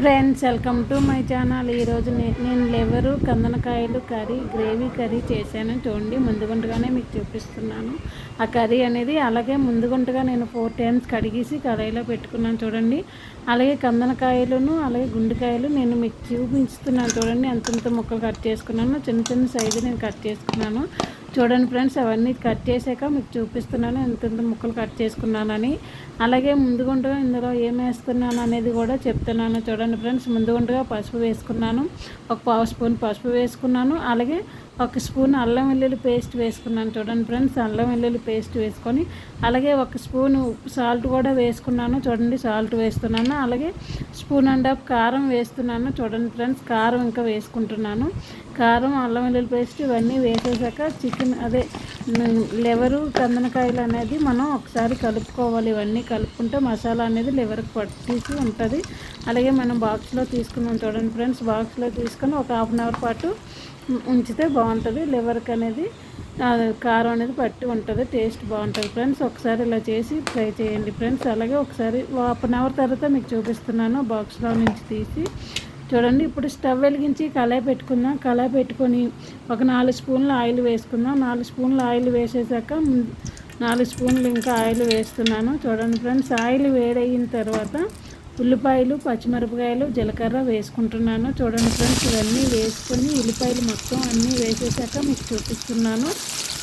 Friends welcome to my channel ఈరోజు నేను lever కందనకాయలు కర్రీ గ్రేవీ కర్రీ చేశాను. చూడండి ముందుగుంటగానే మీకు చూపిస్తున్నాను. ఆ కర్రీ అనేది అలాగే ముందుగుంటగా నేను ఫోర్ టైమ్స్ కడిగేసి కడాయిలో పెట్టుకున్నాను చూడండి. అలాగే కందనకాయలను అలాగే గుండెకాయలు నేను మీకు చూపించుతున్నాను చూడండి. ఎంత ముక్కలు కట్ చేసుకున్నాను చిన్న చిన్న సైజు నేను కట్ చేసుకున్నాను. చూడండి ఫ్రెండ్స్ అవన్నీ కట్ చేసాక మీకు చూపిస్తున్నాను ఎంత ముక్కలు కట్ చేసుకున్నానని. అలాగే ముందుగుండగా ఇందులో ఏం వేస్తున్నాను అనేది కూడా చెప్తున్నాను చూడండి ఫ్రెండ్స్. ముందుగుండగా పసుపు వేసుకున్నాను ఒక పావు స్పూన్ పసుపు వేసుకున్నాను అలాగే ఒక స్పూన్ అల్లం వెల్లుల్లి పేస్ట్ వేసుకున్నాను చూడండి ఫ్రెండ్స్. అల్లం వెల్లుల్లి పేస్ట్ వేసుకొని అలాగే ఒక స్పూన్ సాల్ట్ కూడా వేసుకున్నాను చూడండి సాల్ట్ వేస్తున్నాను అలాగే స్పూన్ అండ్ హాఫ్ కారం వేస్తున్నాను చూడండి ఫ్రెండ్స్. కారం ఇంకా వేసుకుంటున్నాను. కారం అల్లం వెల్లుల్లి పేస్ట్ ఇవన్నీ వేసేసాక చికెన్ అదే లివరు కందనకాయలు అనేది మనం ఒకసారి కలుపుకోవాలి. ఇవన్నీ కలుపుకుంటే మసాలా అనేది లివర్కి పట్టేసి ఉంటుంది. అలాగే మనం బాక్స్లో తీసుకున్నాం చూడండి ఫ్రెండ్స్ బాక్స్లో తీసుకొని ఒక హాఫ్ అన్ అవర్ పాటు ఉంచితే బాగుంటుంది. లివర్కి అనేది కారం అనేది పట్టి ఉంటుంది. టేస్ట్ బాగుంటుంది ఫ్రెండ్స్. ఒకసారి ఇలా చేసి ట్రై చేయండి ఫ్రెండ్స్. అలాగే ఒకసారి హాఫ్ అన్ అవర్ తర్వాత మీకు చూపిస్తున్నాను బాక్స్లో నుంచి తీసి. చూడండి ఇప్పుడు స్టవ్ వెలిగించి కళాయి పెట్టుకుందాం. కళాయి పెట్టుకొని ఒక నాలుగు స్పూన్లు ఆయిల్ వేసుకుందాం. నాలుగు స్పూన్లు ఆయిల్ వేసేసాక నాలుగు స్పూన్లు ఇంకా ఆయిల్ వేస్తున్నాను. చూడండి ఫ్రెండ్స్ ఆయిల్ వేడయిన తర్వాత ఉల్లిపాయలు పచ్చిమిరపకాయలు జీలకర్ర వేసుకుంటున్నాను. చూడండి ఫ్రెండ్స్ ఇవన్నీ వేసుకొని ఉల్లిపాయలు మొత్తం అన్నీ వేసేసాక మీకు చూపిస్తున్నాను.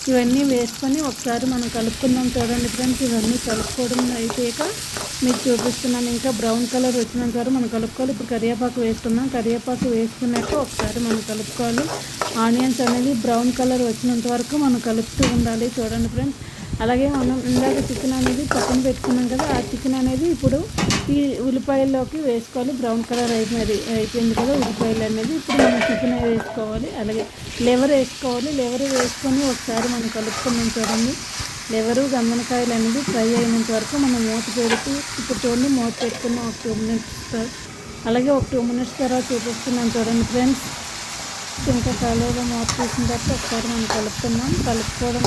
ఇవన్నీ వేసుకొని ఒకసారి మనం కలుపుకుందాం చూడండి ఫ్రెండ్స్ ఇవన్నీ కలుపుకోవడం అయిపోయాక మీకు చూపిస్తున్నాను. ఇంకా బ్రౌన్ కలర్ వచ్చినంత వరకు మనం కలుపుకోవాలి. ఇప్పుడు కరివేపాకు వేసుకుందాం. కరివేపాకు వేసుకున్నాక ఒకసారి మనం కలుపుకోవాలి. ఆనియన్స్ అనేది బ్రౌన్ కలర్ వచ్చినంత వరకు మనం కలుపుతూ ఉండాలి చూడండి ఫ్రెండ్స్. అలాగే మనం ఇందాక చికెన్ అనేది పక్కన పెట్టుకున్నాం కదా ఆ చికెన్ అనేది ఇప్పుడు ఈ ఉల్లిపాయల్లోకి వేసుకోవాలి. బ్రౌన్ కలర్ అయిపోయింది అయిపోయింది కదా ఉల్లిపాయలు అనేది ఇప్పుడు మనం చికెన్ వేసుకోవాలి. అలాగే లెవర్ వేసుకోవాలి. లెవర్ వేసుకొని ఒకసారి మనం కలుపుకున్నాం చూడండి. లెవరు గందనకాయలు అనేది ఫ్రై అయినంత వరకు మనం మూత పెడుతూ ఇప్పుడు చూడండి మూత పెట్టుకున్నాం ఒక టూ మినిట్స్ అలాగే ఒక టూ మినిట్స్ తర్వాత చూపిస్తున్నాం చూడండి ఫ్రెండ్స్. ఇంకా కాలేలో మార్పు చేసిన తర్వాత ఒకసారి మనం కలుపుతున్నాం కలుపుకోవడం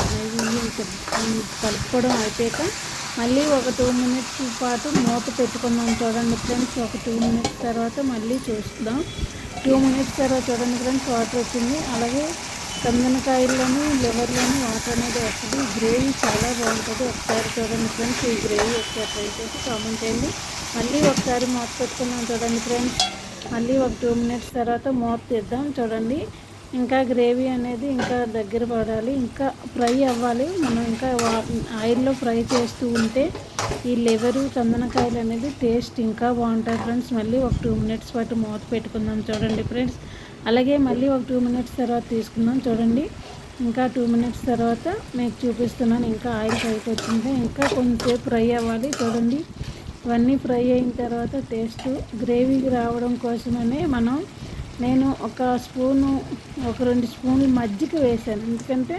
కలుపుకోవడం అయిపోయాక మళ్ళీ ఒక టూ మినిట్స్ పాటు మూత పెట్టుకుందాం చూడండి ఫ్రెండ్స్. ఒక టూ మినిట్స్ తర్వాత మళ్ళీ చూస్తున్నాం టూ మినిట్స్ తర్వాత చూడండి ఫ్రెండ్స్ వాటర్ వచ్చింది. అలాగే కందనకాయల్లోని లివర్లోని వాటర్ అనేది వస్తుంది. గ్రేవీ చాలా బాగుంటుంది. ఒకసారి చూడండి ఫ్రెండ్స్ ఈ గ్రేవీ ఒకసారి ట్రై చేసి కామెంట్ చేయండి. మళ్ళీ ఒకసారి మూత పెట్టుకున్నాం చూడండి ఫ్రెండ్స్. మళ్ళీ ఒక టూ మినిట్స్ తర్వాత మూత తీద్దాం. చూడండి ఇంకా గ్రేవీ అనేది ఇంకా దగ్గర పడాలి. ఇంకా ఫ్రై అవ్వాలి. మనం ఇంకా ఆయిల్లో ఫ్రై చేస్తూ ఉంటే ఈ లివరు చందనకాయలు అనేది టేస్ట్ ఇంకా బాగుంటుంది ఫ్రెండ్స్. మళ్ళీ ఒక టూ మినిట్స్ పాటు మూత పెట్టుకుందాం చూడండి ఫ్రెండ్స్. అలాగే మళ్ళీ ఒక టూ మినిట్స్ తర్వాత తీసుకుందాం చూడండి. ఇంకా టూ మినిట్స్ తర్వాత మీకు చూపిస్తున్నాను. ఇంకా ఆయిల్ పైకి వచ్చింది. ఇంకా కొంచెంసేపు ఫ్రై అవ్వాలి చూడండి. ఇవన్నీ ఫ్రై అయిన తర్వాత టేస్ట్ గ్రేవీకి రావడం కోసమనే మనం నేను ఒక స్పూను ఒక రెండు స్పూన్లు మజ్జిగ వేసాను ఎందుకంటే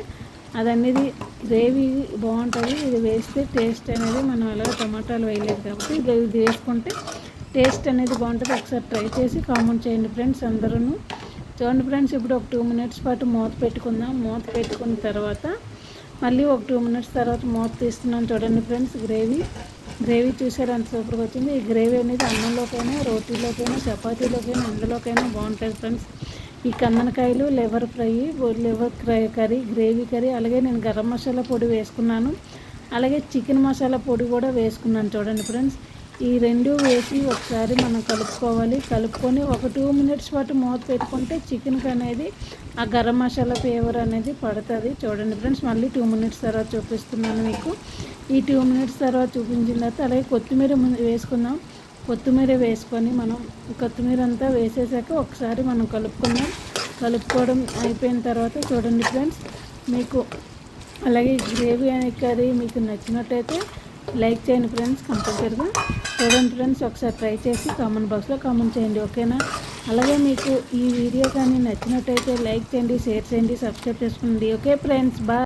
అది అనేది గ్రేవీ బాగుంటుంది ఇది వేస్తే టేస్ట్ అనేది మనం అలా టమాటాలు వేయలేదు కాబట్టి ఇది వేసుకుంటే టేస్ట్ అనేది బాగుంటుంది. ఒకసారి ట్రై చేసి కామెంట్ చేయండి ఫ్రెండ్స్ అందరూ చూడండి ఫ్రెండ్స్ ఇప్పుడు ఒక టూ మినిట్స్ పాటు మూత పెట్టుకుందాం. మూత పెట్టుకున్న తర్వాత మళ్ళీ ఒక టూ మినిట్స్ తర్వాత మూత తీస్తున్నాం చూడండి ఫ్రెండ్స్ గ్రేవీ. గ్రేవీ చూసారు అంత సూపర్గా వచ్చింది. ఈ గ్రేవీ అనేది అన్నంలోకైనా రోటీలోకైనా చపాతీలోకైనా అందులోకైనా బాగుంటుంది ఫ్రెండ్స్ ఈ కందనకాయలు liver fry liver fry curry gravy curry అలాగే నేను గరం మసాలా పొడి వేసుకున్నాను. అలాగే చికెన్ మసాలా పొడి కూడా వేసుకున్నాను చూడండి ఫ్రెండ్స్ ఈ రెండు వేసి ఒకసారి మనం కలుపుకోవాలి. కలుపుకొని ఒక టూ మినిట్స్ పాటు మూత పెట్టుకుంటే చికెన్కి అనేది ఆ గరం మసాలా ఫ్లేవర్ అనేది పడుతుంది. చూడండి ఫ్రెండ్స్ మళ్ళీ టూ మినిట్స్ తర్వాత చూపిస్తున్నాను మీకు. ఈ టూ మినిట్స్ తర్వాత చూపించిన తర్వాత అలాగే కొత్తిమీర వేసుకుందాం. కొత్తిమీర వేసుకొని మనం కొత్తిమీర అంతా వేసేసాక ఒకసారి మనం కలుపుకుందాం. కలుపుకోవడం అయిపోయిన తర్వాత చూడండి ఫ్రెండ్స్ మీకు అలాగే గ్రేవీ అనే కర్రీ మీకు నచ్చినట్టయితే లైక్ చేయండి ఫ్రెండ్స్ కంపల్సరీగా. చూడండి ఫ్రెండ్స్ ఒకసారి ట్రై చేసి కామెంట్ బాక్స్లో కామెంట్ చేయండి ఓకేనా? అలాగే మీకు ఈ వీడియో కానీ నచ్చినట్టయితే లైక్ చేయండి షేర్ చేయండి సబ్స్క్రైబ్ చేసుకోండి. Okay friends bye.